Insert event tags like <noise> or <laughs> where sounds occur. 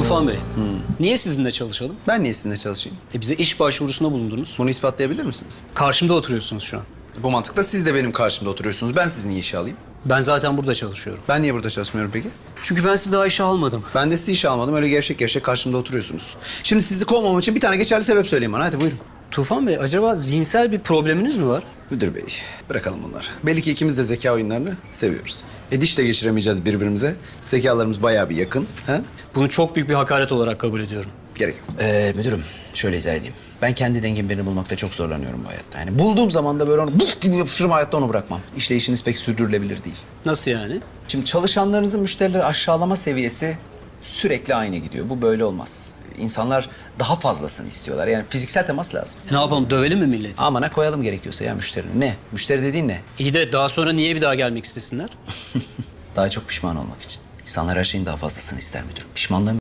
Tufan Bey, niye sizinle çalışalım? Ben niye sizinle çalışayım? E bize iş başvurusunda bulundunuz. Bunu ispatlayabilir misiniz? Karşımda oturuyorsunuz şu an. Bu mantıkla siz de benim karşımda oturuyorsunuz. Ben sizi niye işe alayım? Ben zaten burada çalışıyorum. Ben niye burada çalışmıyorum peki? Çünkü ben sizi daha işe almadım. Ben de sizi işe almadım. Öyle gevşek gevşek karşımda oturuyorsunuz. Şimdi sizi kovmam için bir tane geçerli sebep söyleyin bana. Hadi buyurun. Tufan Bey, acaba zihinsel bir probleminiz mi var? Müdür bey, bırakalım bunları. Belli ki ikimiz de zeka oyunlarını seviyoruz. E diş de geçiremeyeceğiz birbirimize. Zekalarımız bayağı bir yakın. Ha? Bunu çok büyük bir hakaret olarak kabul ediyorum. Gerek yok. Ee, müdürüm şöyle izah edeyim. Ben kendi dengemi birini bulmakta çok zorlanıyorum bu hayatta. Yani bulduğum zaman da böyle onu buf gibi yapışırım hayatta onu bırakmam. İşleyişiniz pek sürdürülebilir değil. Nasıl yani? Şimdi çalışanlarınızın müşterileri aşağılama seviyesi sürekli aynı gidiyor. Bu böyle olmaz. İnsanlar daha fazlasını istiyorlar. Yani fiziksel temas lazım. Ne yapalım, dövelim mi milleti? Amana koyalım gerekiyorsa ya müşterini. Ne? Müşteri dediğin ne? İyi de daha sonra niye bir daha gelmek istesinler? <laughs> Daha çok pişman olmak için. İnsanlar her şeyin daha fazlasını ister müdürüm. Pişmanlığım